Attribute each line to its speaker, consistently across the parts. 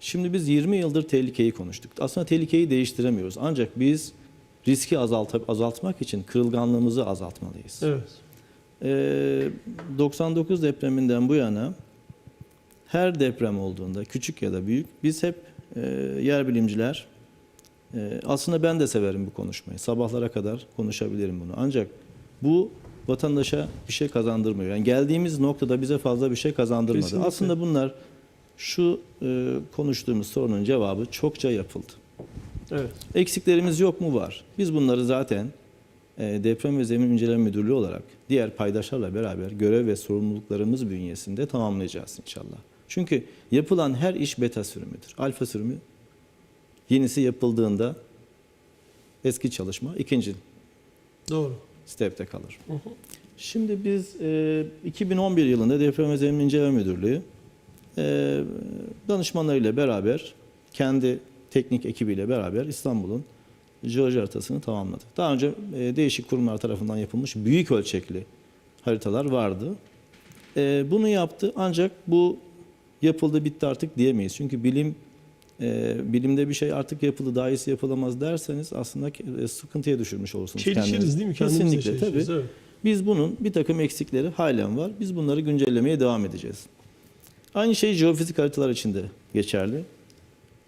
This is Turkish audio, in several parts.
Speaker 1: Şimdi biz 20 yıldır tehlikeyi konuştuk. Aslında tehlikeyi değiştiremiyoruz. Ancak biz riski azalt azaltmak için kırılganlığımızı azaltmalıyız.
Speaker 2: Evet.
Speaker 1: Ee, 99 depreminden bu yana her deprem olduğunda küçük ya da büyük biz hep e, yer bilimciler e, aslında ben de severim bu konuşmayı. Sabahlara kadar konuşabilirim bunu. Ancak bu vatandaşa bir şey kazandırmıyor. Yani geldiğimiz noktada bize fazla bir şey kazandırmadı.
Speaker 2: Kesinlikle.
Speaker 1: Aslında bunlar şu e, konuştuğumuz sorunun cevabı çokça yapıldı.
Speaker 2: Evet.
Speaker 1: Eksiklerimiz yok mu? Var. Biz bunları zaten e, Deprem ve Zemin İnceleme Müdürlüğü olarak diğer paydaşlarla beraber görev ve sorumluluklarımız bünyesinde tamamlayacağız inşallah. Çünkü yapılan her iş beta sürümüdür. Alfa sürümü yenisi yapıldığında eski çalışma ikinci
Speaker 2: Doğru.
Speaker 1: stepte kalır.
Speaker 2: Hı hı.
Speaker 1: Şimdi biz e, 2011 yılında Deprem ve Zemin İnceleme Müdürlüğü e, danışmanlarıyla beraber kendi teknik ekibiyle beraber İstanbul'un jeoloji haritasını tamamladı. Daha önce e, değişik kurumlar tarafından yapılmış büyük ölçekli haritalar vardı. E, bunu yaptı ancak bu yapıldı bitti artık diyemeyiz. Çünkü bilim e, bilimde bir şey artık yapıldı daha iyisi yapılamaz derseniz aslında e, sıkıntıya düşürmüş olursunuz
Speaker 2: Çelişiriz
Speaker 1: kendinizi.
Speaker 2: değil mi? Kendimizle
Speaker 1: Kesinlikle tabii.
Speaker 2: Evet.
Speaker 1: Biz bunun bir takım eksikleri halen var. Biz bunları güncellemeye devam edeceğiz. Aynı şey jeofizik haritalar için de geçerli.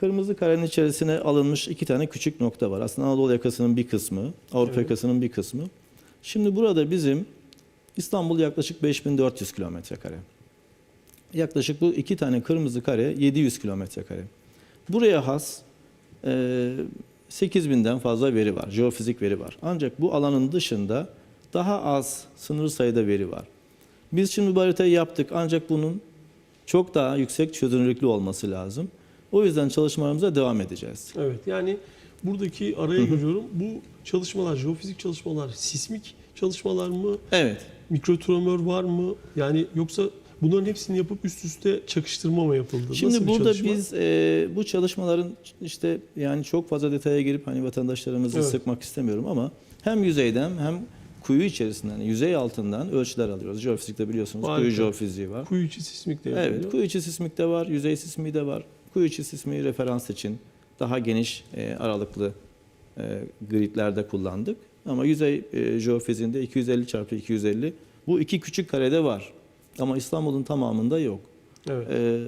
Speaker 1: Kırmızı karenin içerisine alınmış iki tane küçük nokta var. Aslında Anadolu yakasının bir kısmı, Avrupa
Speaker 2: Evet.
Speaker 1: yakasının bir kısmı. Şimdi burada bizim İstanbul yaklaşık 5400 kilometre kare. Yaklaşık bu iki tane kırmızı kare 700 kilometre kare. Buraya has e, 8000'den fazla veri var, jeofizik veri var. Ancak bu alanın dışında daha az sınır sayıda veri var. Biz şimdi bu haritayı yaptık ancak bunun çok daha yüksek çözünürlüklü olması lazım. O yüzden çalışmalarımıza devam edeceğiz.
Speaker 2: Evet. Yani buradaki araya giriyorum. Bu çalışmalar, jeofizik çalışmalar, sismik çalışmalar mı?
Speaker 1: Evet.
Speaker 2: Mikrotremör var mı? Yani yoksa bunların hepsini yapıp üst üste çakıştırma mı yapıldı?
Speaker 1: Şimdi
Speaker 2: Nasıl
Speaker 1: burada
Speaker 2: çalışma?
Speaker 1: biz e, bu çalışmaların işte yani çok fazla detaya girip hani vatandaşlarımızı
Speaker 2: Evet.
Speaker 1: sıkmak istemiyorum ama hem yüzeyden hem kuyu içerisinden, yüzey altından ölçüler alıyoruz. Jeofizikte biliyorsunuz
Speaker 2: Harika.
Speaker 1: kuyu jeofiziği var.
Speaker 2: kuyu içi sismik de
Speaker 1: Evet,
Speaker 2: yapılıyor.
Speaker 1: kuyu içi sismik de var, yüzey sismi de var. Kuyu içi sismi referans için daha geniş e, aralıklı e, gridlerde kullandık. Ama yüzey e, jeofiziğinde 250 çarpı 250 bu iki küçük karede var. Ama İstanbul'un tamamında yok.
Speaker 2: Evet.
Speaker 1: Ee,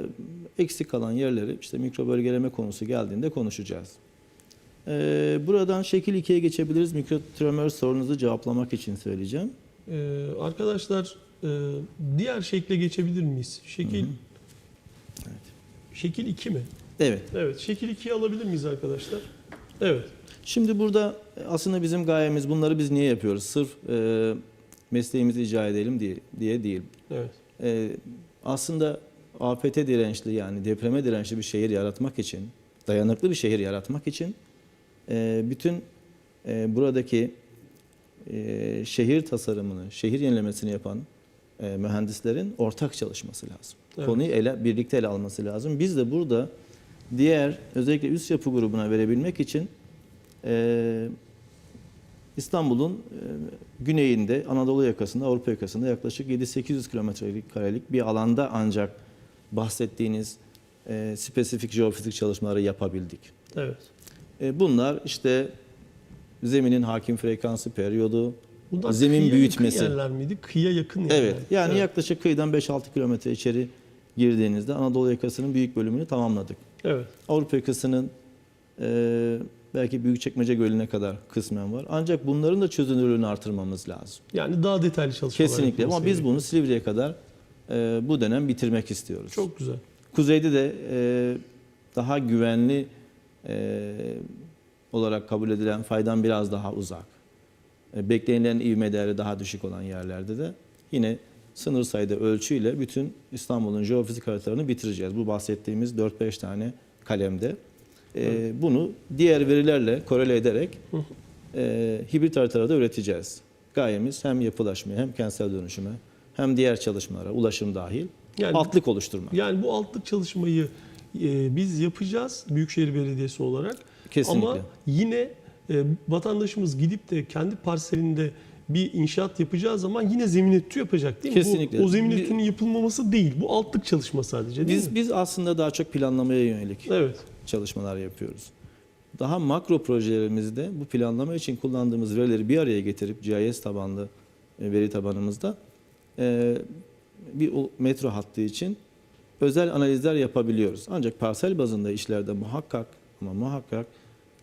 Speaker 1: eksik kalan yerleri işte mikro bölgeleme konusu geldiğinde konuşacağız. Ee, buradan şekil 2'ye geçebiliriz. Mikrotremör sorunuzu cevaplamak için söyleyeceğim.
Speaker 2: Ee, arkadaşlar e, diğer şekle geçebilir miyiz? Şekil
Speaker 1: Hı hı. Evet.
Speaker 2: Şekil 2 mi?
Speaker 1: Evet.
Speaker 2: Evet. Şekil 2'yi alabilir miyiz arkadaşlar? Evet.
Speaker 1: Şimdi burada aslında bizim gayemiz bunları biz niye yapıyoruz? Sırf e, mesleğimizi icra edelim diye, diye değil.
Speaker 2: Evet.
Speaker 1: E, aslında afete dirençli yani depreme dirençli bir şehir yaratmak için, dayanıklı bir şehir yaratmak için e, bütün e, buradaki e, şehir tasarımını, şehir yenilemesini yapan e, mühendislerin ortak çalışması lazım.
Speaker 2: Evet.
Speaker 1: Konuyu ele, birlikte ele alması lazım. Biz de burada diğer özellikle üst yapı grubuna verebilmek için e, İstanbul'un e, güneyinde, Anadolu yakasında, Avrupa yakasında yaklaşık 7-800 kilometrelik karelik bir alanda ancak bahsettiğiniz e, spesifik jeofizik çalışmaları yapabildik.
Speaker 2: Evet.
Speaker 1: E, bunlar işte zeminin hakim frekansı periyodu,
Speaker 2: Bunlar
Speaker 1: zemin
Speaker 2: kıyıya
Speaker 1: büyütmesi.
Speaker 2: yakın yerler miydi? Kıyıya yakın yerler.
Speaker 1: Evet. Yani
Speaker 2: evet.
Speaker 1: yaklaşık kıyıdan 5-6 kilometre içeri girdiğinizde Anadolu yakasının büyük bölümünü tamamladık.
Speaker 2: Evet.
Speaker 1: Avrupa yakasının e, belki Büyükçekmece Gölü'ne kadar kısmen var. Ancak bunların da çözünürlüğünü artırmamız lazım.
Speaker 2: Yani daha detaylı çalışmalar
Speaker 1: Kesinlikle ama biz bunu Silivri'ye kadar e, bu dönem bitirmek istiyoruz.
Speaker 2: Çok güzel.
Speaker 1: Kuzeyde de e, daha güvenli e, olarak kabul edilen faydan biraz daha uzak. E, beklenilen ivme değeri daha düşük olan yerlerde de yine sınır sayıda ölçüyle bütün İstanbul'un jeofizik haritalarını bitireceğiz. Bu bahsettiğimiz 4-5 tane kalemde. E, bunu diğer verilerle korele ederek e, hibrit haritaları da üreteceğiz. Gayemiz hem yapılaşmaya hem kentsel dönüşüme hem diğer çalışmalara, ulaşım dahil
Speaker 2: Yani
Speaker 1: altlık oluşturmak.
Speaker 2: Yani bu altlık çalışmayı e, biz yapacağız Büyükşehir Belediyesi olarak.
Speaker 1: Kesinlikle.
Speaker 2: Ama yine e, vatandaşımız gidip de kendi parselinde bir inşaat yapacağı zaman yine zemin etüdü yapacak değil mi?
Speaker 1: Kesinlikle.
Speaker 2: Bu, o zemin etüdünün yapılmaması değil. Bu altlık çalışma sadece değil
Speaker 1: Biz
Speaker 2: mi?
Speaker 1: biz aslında daha çok planlamaya yönelik
Speaker 2: Evet.
Speaker 1: çalışmalar yapıyoruz. Daha makro projelerimizde bu planlama için kullandığımız verileri bir araya getirip GIS tabanlı e, veri tabanımızda e, bir metro hattı için özel analizler yapabiliyoruz. Ancak parsel bazında işlerde muhakkak ama muhakkak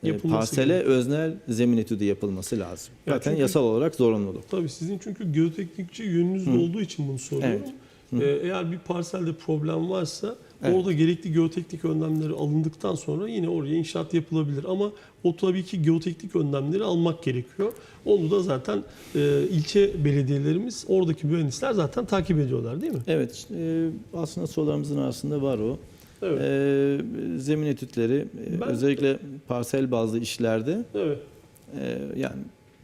Speaker 1: e,
Speaker 2: Yapılması
Speaker 1: parsele
Speaker 2: gerekiyor.
Speaker 1: öznel zemin etüdü yapılması lazım.
Speaker 2: Ya
Speaker 1: Zaten
Speaker 2: çünkü-
Speaker 1: yasal olarak zorunluluk.
Speaker 2: Tabii sizin çünkü geoteknikçi yönünüz
Speaker 1: Hı.
Speaker 2: olduğu için bunu soruyorum.
Speaker 1: Evet.
Speaker 2: Ee, eğer bir parselde problem varsa
Speaker 1: Evet.
Speaker 2: orada gerekli geoteknik önlemleri alındıktan sonra yine oraya inşaat yapılabilir. Ama o tabii ki geoteknik önlemleri almak gerekiyor. Onu da zaten e, ilçe belediyelerimiz, oradaki mühendisler zaten takip ediyorlar değil mi?
Speaker 1: Evet, e, aslında sorularımızın arasında var o.
Speaker 2: Evet.
Speaker 1: E, zemin etütleri e,
Speaker 2: Ben-
Speaker 1: özellikle parsel bazlı işlerde
Speaker 2: Evet.
Speaker 1: e, yani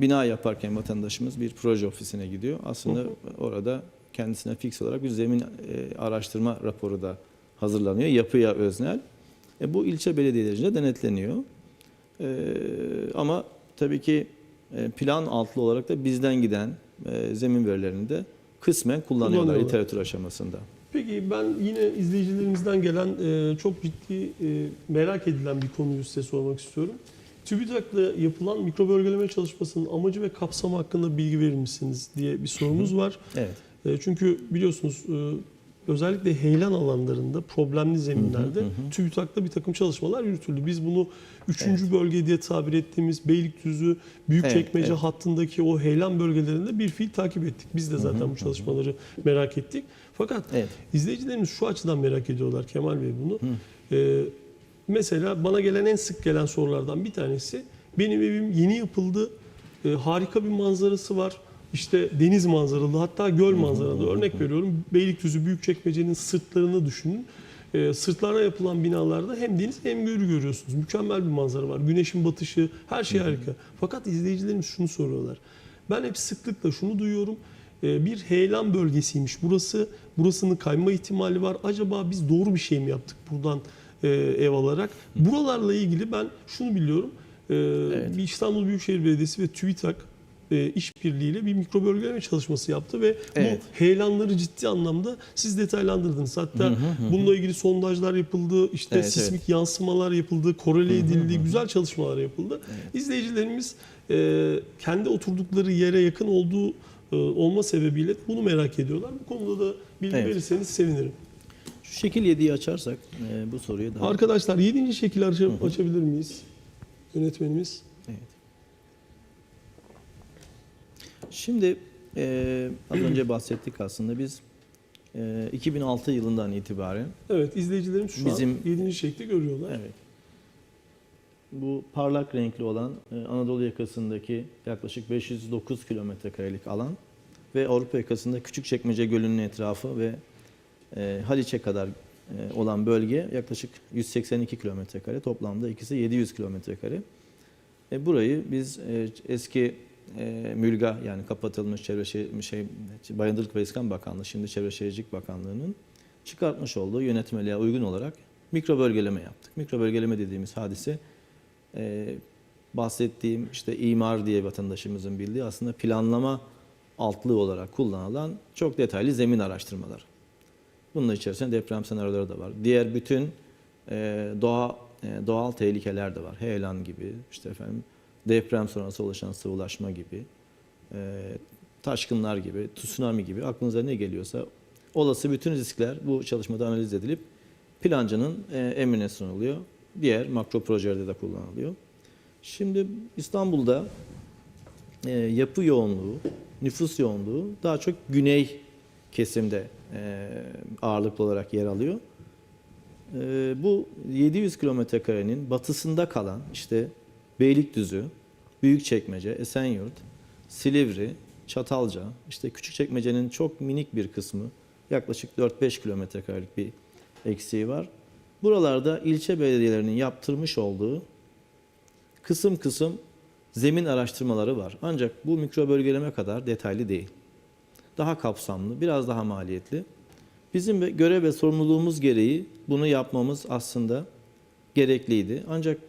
Speaker 1: bina yaparken vatandaşımız bir proje ofisine gidiyor. Aslında
Speaker 2: Hı hı.
Speaker 1: orada kendisine fix olarak bir zemin e, araştırma raporu da hazırlanıyor. Yapıya öznel. E, bu ilçe belediyelerince denetleniyor. E, ama tabii ki e, plan altlı olarak da bizden giden e, zemin verilerini de kısmen kullanıyorlar literatür aşamasında.
Speaker 2: Peki ben yine izleyicilerimizden gelen e, çok ciddi e, merak edilen bir konuyu size sormak istiyorum. TÜBİTAK'la yapılan mikro bölgeleme çalışmasının amacı ve kapsamı hakkında bilgi verir misiniz diye bir sorumuz var.
Speaker 1: Evet.
Speaker 2: E, Çünkü biliyorsunuz e, özellikle heyelan alanlarında problemli zeminlerde
Speaker 1: Hı hı hı.
Speaker 2: TÜBİTAK'ta bir takım çalışmalar yürütüldü. Biz bunu 3.
Speaker 1: Evet.
Speaker 2: bölge diye tabir ettiğimiz Beylikdüzü, Büyükçekmece
Speaker 1: Evet, evet.
Speaker 2: hattındaki o heyelan bölgelerinde bir fiil takip ettik. Biz de zaten
Speaker 1: Hı hı,
Speaker 2: bu
Speaker 1: hı.
Speaker 2: çalışmaları merak ettik. Fakat
Speaker 1: Evet.
Speaker 2: İzleyicilerimiz şu açıdan merak ediyorlar Kemal Bey bunu.
Speaker 1: Hı.
Speaker 2: Ee, mesela bana gelen en sık gelen sorulardan bir tanesi benim evim yeni yapıldı. Ee, harika bir manzarası var. İşte deniz manzaralı hatta göl manzaralı. Örnek veriyorum Beylikdüzü Büyükçekmece'nin sırtlarını düşünün. Ee, sırtlarına yapılan binalarda hem deniz hem gölü görüyorsunuz. Mükemmel bir manzara var. Güneşin batışı her şey harika. Fakat izleyicilerimiz şunu soruyorlar. Ben hep sıklıkla şunu duyuyorum. Ee, bir heyelan bölgesiymiş burası. Burasının kayma ihtimali var. Acaba biz doğru bir şey mi yaptık buradan e, ev alarak? Buralarla ilgili ben şunu biliyorum. Ee,
Speaker 1: Evet.
Speaker 2: Bir İstanbul Büyükşehir Belediyesi ve TÜBİTAK e, işbirliğiyle bir mikro bölgeleme çalışması yaptı ve
Speaker 1: Evet.
Speaker 2: bu heyelanları ciddi anlamda siz detaylandırdınız. Hatta
Speaker 1: Hı hı hı.
Speaker 2: bununla ilgili sondajlar yapıldı, işte
Speaker 1: Evet,
Speaker 2: sismik yansımalar yapıldı, korele edildi, güzel çalışmalar yapıldı.
Speaker 1: Evet.
Speaker 2: İzleyicilerimiz e, kendi oturdukları yere yakın olduğu e, olma sebebiyle bunu merak ediyorlar. Bu konuda da bilgi
Speaker 1: Evet.
Speaker 2: verirseniz sevinirim.
Speaker 1: Şu şekil 7'yi açarsak e, bu soruyu daha...
Speaker 2: Arkadaşlar 7. şekil aç- açabilir miyiz? Yönetmenimiz.
Speaker 1: Evet. Şimdi e, az önce bahsettik aslında biz e, 2006 yılından itibaren
Speaker 2: Evet izleyicilerimiz şu
Speaker 1: Bizim-
Speaker 2: an 7. şekli görüyorlar.
Speaker 1: evet bu parlak renkli olan e, Anadolu yakasındaki yaklaşık 509 kilometre karelik alan ve Avrupa yakasında Küçükçekmece Gölü'nün etrafı ve e, Haliç'e kadar e, olan bölge yaklaşık 182 kilometre kare. Toplamda ikisi 700 kilometre kare. E, burayı biz e, eski e, mülga yani kapatılmış Çevre Şehir, şey, Bayındırlık ve İskan Bakanlığı şimdi Çevre Şehircilik Bakanlığı'nın çıkartmış olduğu yönetmeliğe uygun olarak mikro bölgeleme yaptık. Mikro bölgeleme dediğimiz hadise e, bahsettiğim işte imar diye vatandaşımızın bildiği aslında planlama altlığı olarak kullanılan çok detaylı zemin araştırmaları. Bunun içerisinde deprem senaryoları da var. Diğer bütün e, doğa e, doğal tehlikeler de var. Heyelan gibi, işte efendim deprem sonrası oluşan sıvılaşma gibi, e, taşkınlar gibi, tsunami gibi aklınıza ne geliyorsa olası bütün riskler bu çalışmada analiz edilip plancının e, emrine sunuluyor. Diğer makro projelerde de kullanılıyor. Şimdi İstanbul'da e, yapı yoğunluğu, nüfus yoğunluğu daha çok güney kesimde e, ağırlıklı olarak yer alıyor. E, bu 700 kilometre karenin batısında kalan işte Beylikdüzü, Büyükçekmece, Esenyurt, Silivri, Çatalca, işte Küçükçekmece'nin çok minik bir kısmı yaklaşık 4-5 kilometre karelik bir eksiği var. Buralarda ilçe belediyelerinin yaptırmış olduğu kısım kısım zemin araştırmaları var. Ancak bu mikro bölgeleme kadar detaylı değil. Daha kapsamlı, biraz daha maliyetli. Bizim görev ve sorumluluğumuz gereği bunu yapmamız aslında gerekliydi. Ancak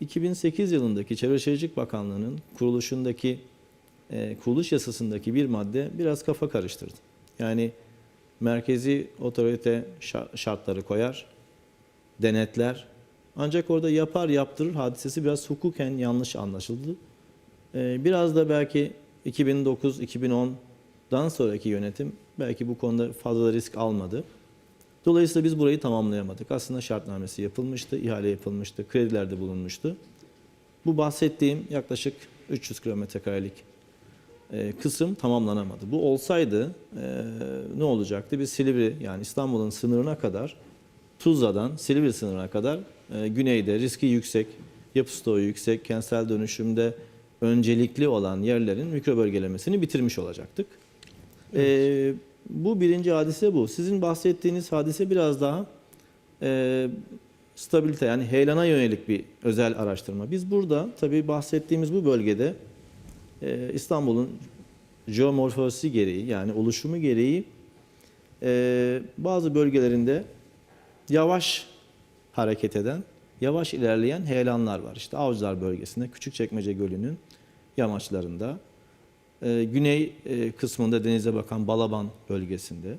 Speaker 1: 2008 yılındaki Çevre Şehircilik Bakanlığı'nın kuruluşundaki e, kuruluş yasasındaki bir madde biraz kafa karıştırdı. Yani merkezi otorite şa- şartları koyar, denetler. Ancak orada yapar yaptırır hadisesi biraz hukuken yanlış anlaşıldı. Ee, Biraz da belki 2009-2010'dan sonraki yönetim belki bu konuda fazla risk almadı. Dolayısıyla biz burayı tamamlayamadık. Aslında şartnamesi yapılmıştı, ihale yapılmıştı, kredilerde bulunmuştu. Bu bahsettiğim yaklaşık 300 kilometre e, kısım tamamlanamadı. Bu olsaydı e, ne olacaktı? Biz Silivri yani İstanbul'un sınırına kadar Tuzla'dan Silivri sınırına kadar e, güneyde riski yüksek, yapı stoğu yüksek, kentsel dönüşümde öncelikli olan yerlerin mikro bölgelemesini bitirmiş olacaktık. E, bu birinci hadise bu. Sizin bahsettiğiniz hadise biraz daha e, stabilite yani heyelana yönelik bir özel araştırma. Biz burada tabii bahsettiğimiz bu bölgede e, İstanbul'un jeomorfolojisi gereği yani oluşumu gereği e, bazı bölgelerinde yavaş hareket eden, yavaş ilerleyen heyelanlar var. İşte Avcılar bölgesinde, Küçükçekmece Gölü'nün yamaçlarında, e, güney e, kısmında denize bakan Balaban bölgesinde,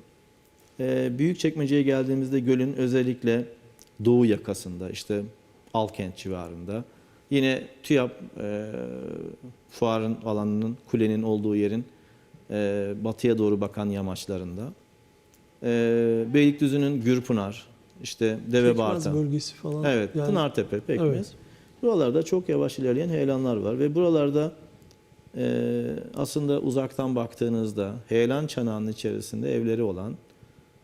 Speaker 1: e, Büyükçekmece'ye geldiğimizde gölün özellikle doğu yakasında, işte Alkent civarında, yine TÜYAP e, fuarın alanının, kulenin olduğu yerin e, batıya doğru bakan yamaçlarında, e, Beylikdüzü'nün Gürpınar, işte
Speaker 2: Pekmez
Speaker 1: Devebartan,
Speaker 2: bölgesi falan.
Speaker 1: Evet,
Speaker 2: Yani
Speaker 1: Pınartepe, Pekmez.
Speaker 2: Evet.
Speaker 1: Buralarda çok yavaş ilerleyen heyelanlar var ve buralarda e, aslında uzaktan baktığınızda heyelan çanağının içerisinde evleri olan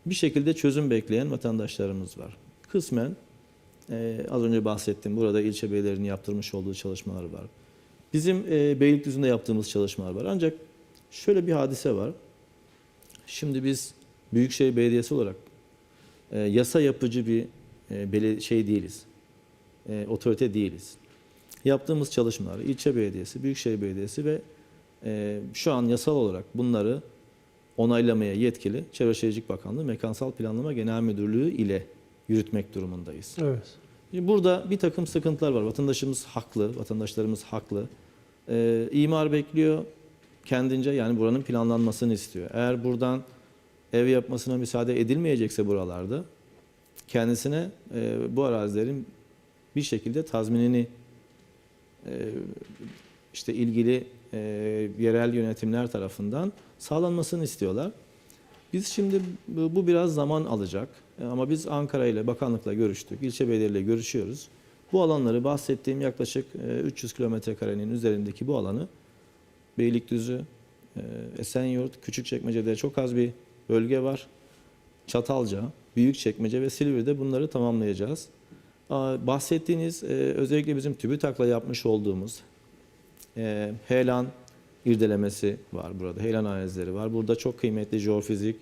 Speaker 1: bir şekilde çözüm bekleyen vatandaşlarımız var. Kısmen e, az önce bahsettim burada ilçe beylerinin yaptırmış olduğu çalışmalar var. Bizim e, Beylikdüzü'nde yaptığımız çalışmalar var. Ancak şöyle bir hadise var. Şimdi biz Büyükşehir Belediyesi olarak e, yasa yapıcı bir e, şey değiliz. E, otorite değiliz. Yaptığımız çalışmalar ilçe belediyesi, büyükşehir belediyesi ve e, şu an yasal olarak bunları onaylamaya yetkili Çevre Şehircilik Bakanlığı Mekansal Planlama Genel Müdürlüğü ile yürütmek durumundayız.
Speaker 2: Evet.
Speaker 1: Şimdi Burada bir takım sıkıntılar var. Vatandaşımız haklı, vatandaşlarımız haklı. Ee, imar bekliyor kendince yani buranın planlanmasını istiyor. Eğer buradan ev yapmasına müsaade edilmeyecekse buralarda kendisine e, bu arazilerin bir şekilde tazminini e, işte ilgili e, yerel yönetimler tarafından sağlanmasını istiyorlar. Biz şimdi bu biraz zaman alacak E, ama biz Ankara ile bakanlıkla görüştük, ilçe belediyeleriyle görüşüyoruz. Bu alanları bahsettiğim yaklaşık e, 300 kilometre karenin üzerindeki bu alanı Beylikdüzü, e, Esenyurt, Küçükçekmece'de çok az bir bölge var. Çatalca, Büyükçekmece ve Silivri'de bunları tamamlayacağız. Bahsettiğiniz e, özellikle bizim TÜBİTAK'la yapmış olduğumuz e, heyelan irdelemesi var burada. Heyelan analizleri var. Burada çok kıymetli jeofizik,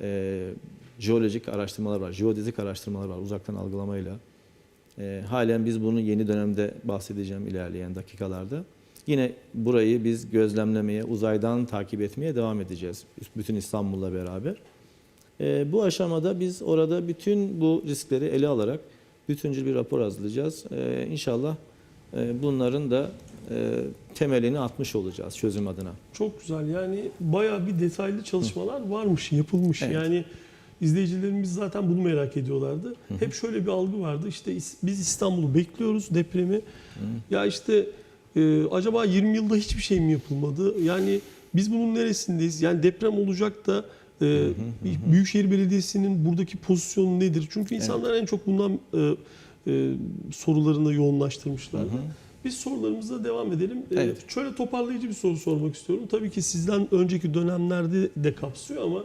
Speaker 1: e, jeolojik araştırmalar var. Jeodezik araştırmalar var uzaktan algılamayla. Halen biz bunu yeni dönemde bahsedeceğim ilerleyen dakikalarda. Yine burayı biz gözlemlemeye, uzaydan takip etmeye devam edeceğiz. Bütün İstanbul'la beraber. Bu aşamada biz orada bütün bu riskleri ele alarak bütüncül bir rapor hazırlayacağız. E, inşallah e, bunların da e, temelini atmış olacağız çözüm adına.
Speaker 2: Çok güzel. Yani bayağı bir detaylı çalışmalar varmış, yapılmış.
Speaker 1: Evet.
Speaker 2: Yani izleyicilerimiz zaten bunu merak ediyorlardı. Hep şöyle bir algı vardı. İşte biz İstanbul'u bekliyoruz depremi. Ya işte e, acaba 20 yılda hiçbir şey mi yapılmadı? Yani biz bunun neresindeyiz? Yani deprem olacak da e, Büyükşehir Belediyesi'nin buradaki pozisyonu nedir? Çünkü insanlar en çok bundan e, e, sorularını yoğunlaştırmışlardı. Biz sorularımıza devam edelim. Ee,
Speaker 1: Evet.
Speaker 2: Şöyle toparlayıcı bir soru sormak istiyorum. Tabii ki sizden önceki dönemlerde de kapsıyor ama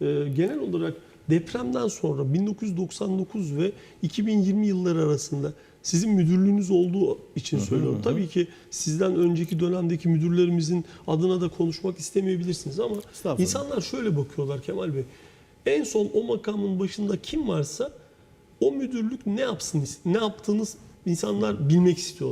Speaker 2: e, genel olarak depremden sonra 1999 ve 2020 yılları arasında sizin müdürlüğünüz olduğu için söylüyorum. Tabii ki sizden önceki dönemdeki müdürlerimizin adına da konuşmak istemeyebilirsiniz ama insanlar şöyle bakıyorlar Kemal Bey. En son o makamın başında kim varsa o müdürlük ne yapsın, ne yaptığınız insanlar bilmek istiyorlar.